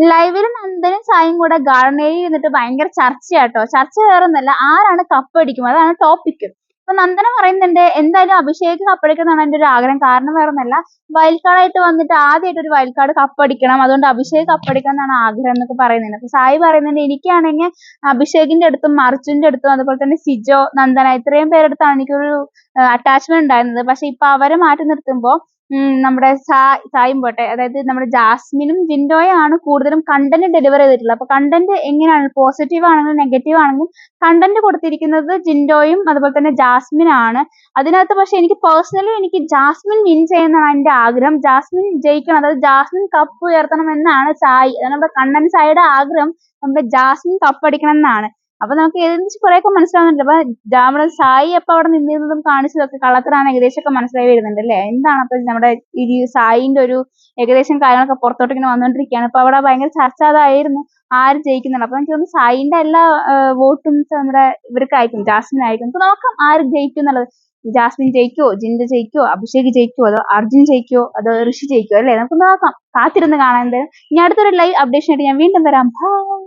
ലൈവിൽ നന്ദനും സായും കൂടെ ഗാർഡനേരി എന്നിട്ട് ഭയങ്കര ചർച്ചയാട്ടോ. ചർച്ച വേറൊന്നല്ല ആരാണ് കപ്പടിക്കും അതാണ് ടോപ്പിക് അപ്പൊ നന്ദന പറയുന്നുണ്ട് എന്തായാലും അഭിഷേക് കപ്പടിക്കണം എന്റെ ഒരു ആഗ്രഹം. കാരണം വേറൊന്നല്ല വൈൽഡ് കാർഡായിട്ട് വന്നിട്ട് ആദ്യമായിട്ട് ഒരു വൈൽഡ് കാർഡ് കപ്പടിക്കണം അതുകൊണ്ട് അഭിഷേക് കപ്പടിക്കണം എന്നാണ് ആഗ്രഹം എന്നൊക്കെ പറയുന്നുണ്ട്. അപ്പൊ സായി പറയുന്നുണ്ട് എനിക്കാണെങ്കിൽ അഭിഷേകിന്റെ അടുത്തും അർജുന്റെ അടുത്തും അതുപോലെ തന്നെ സിജോ നന്ദന ഇത്രയും പേരെടുത്താണ് എനിക്കൊരു അറ്റാച്ച്മെന്റ് ഉണ്ടായിരുന്നത്. പക്ഷെ ഇപ്പൊ അവരെ മാറ്റി നിർത്തുമ്പോൾ നമ്മുടെ സായും പോട്ടെ. അതായത് നമ്മുടെ ജാസ്മിനും ജിൻഡോയാണ് കൂടുതലും കണ്ടന്റ് ഡെലിവർ ചെയ്തിട്ടുള്ളത്. അപ്പൊ കണ്ടന്റ് എങ്ങനെയാണ്? പോസിറ്റീവ് ആണെങ്കിലും നെഗറ്റീവ് ആണെങ്കിലും കണ്ടന്റ് കൊടുത്തിരിക്കുന്നത് ജിൻഡോയും അതുപോലെ തന്നെ ജാസ്മിനാണ്. അതിനകത്ത് പക്ഷെ എനിക്ക് പേഴ്സണലി എനിക്ക് ജാസ്മിൻ വിൻ ചെയ്യുന്നതാണ് എന്റെ ആഗ്രഹം. ജാസ്മിൻ ജയിക്കണം. അതായത് ജാസ്മിൻ കപ്പ് ഉയർത്തണം എന്നാണ് സായി. അതാണ് നമ്മുടെ കണ്ണൻ സായിയുടെ ആഗ്രഹം. നമ്മുടെ ജാസ്മിൻ കപ്പടിക്കണം എന്നാണ്. അപ്പൊ നമുക്ക് ഏകദേശം കുറെയൊക്കെ മനസ്സിലാവുന്നുണ്ട്. അപ്പൊ നമ്മുടെ സായി അപ്പൊ അവിടെ നിന്നിരുന്നതും കാണിച്ചതൊക്കെ കള്ളത്തരാണ് ഏകദേശം ഒക്കെ മനസ്സിലായി വരുന്നുണ്ട് അല്ലെ? എന്താണ് അപ്പൊ നമ്മുടെ ഈ സായിന്റെ ഒരു ഏകദേശം കാര്യങ്ങളൊക്കെ പുറത്തോട്ട് ഇങ്ങനെ വന്നുകൊണ്ടിരിക്കുകയാണ് അപ്പൊ അവിടെ ഭയങ്കര ചർച്ച അതായിരുന്നു ആര് ജയിക്കുന്നുണ്ട്. അപ്പൊ എനിക്ക് തോന്നുന്നു സായിന്റെ എല്ലാ വോട്ടും നമ്മുടെ ഇവർക്കായിരിക്കും ജാസ്മിൻ ആയിരിക്കും. അപ്പൊ നോക്കാം ആര് ജയിക്കും എന്നുള്ളത്? ജാസ്മിൻ ജയിക്കോ ജിൻഡ ജയിക്കോ അഭിഷേക് ജയിക്കോ അതോ അർജുൻ ജയിക്കോ അതോ ഋഷി ജയിക്കോ അല്ലേ? നമുക്ക് നോക്കാം. കാത്തിരുന്ന് കാണാൻ ഇനി അടുത്തൊരു ലൈവ് അപ്ഡേഷൻ ആയിട്ട് ഞാൻ വീണ്ടും വരാം. ബൈ